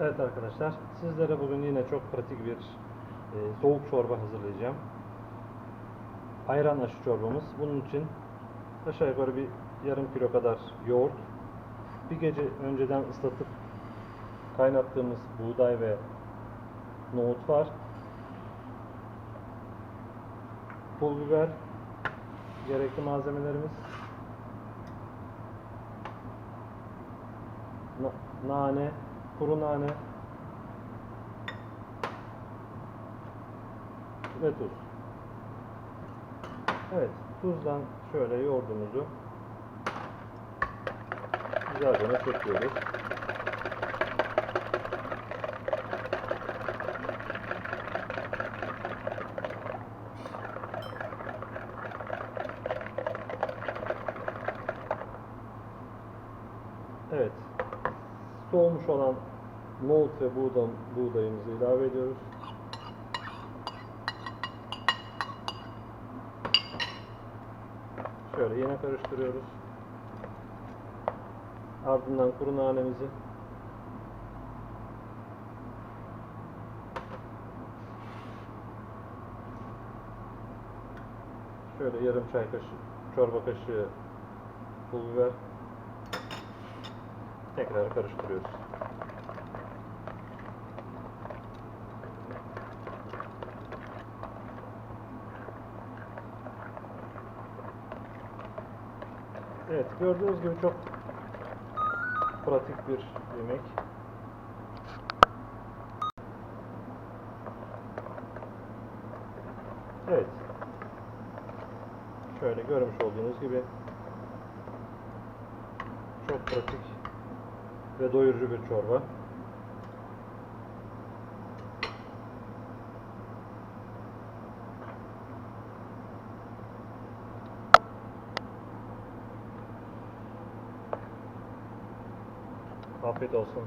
Evet arkadaşlar, sizlere bugün yine çok pratik bir e, soğuk çorba hazırlayacağım. Ayran aşı çorbamız. Bunun için aşağı yukarı bir yarım kilo kadar yoğurt, bir gece önceden ıslatıp kaynattığımız buğday ve nohut var. Pul biber, gerekli malzemelerimiz. Na- nane, kuru nane ve tuz. Evet, tuzdan şöyle yoğurdumuzu güzelce çekiyoruz. Evet. Soğumuş olan nohut ve buğday, buğdayımızı ilave ediyoruz. Şöyle yine karıştırıyoruz. Ardından kuru nanemizi şöyle yarım çay kaşığı çorba kaşığı pul biber tekrar karıştırıyoruz. Evet, gördüğünüz gibi çok pratik bir yemek. Evet. Şöyle görmüş olduğunuz gibi çok pratik ve doyurucu bir çorba. Afiyet olsun.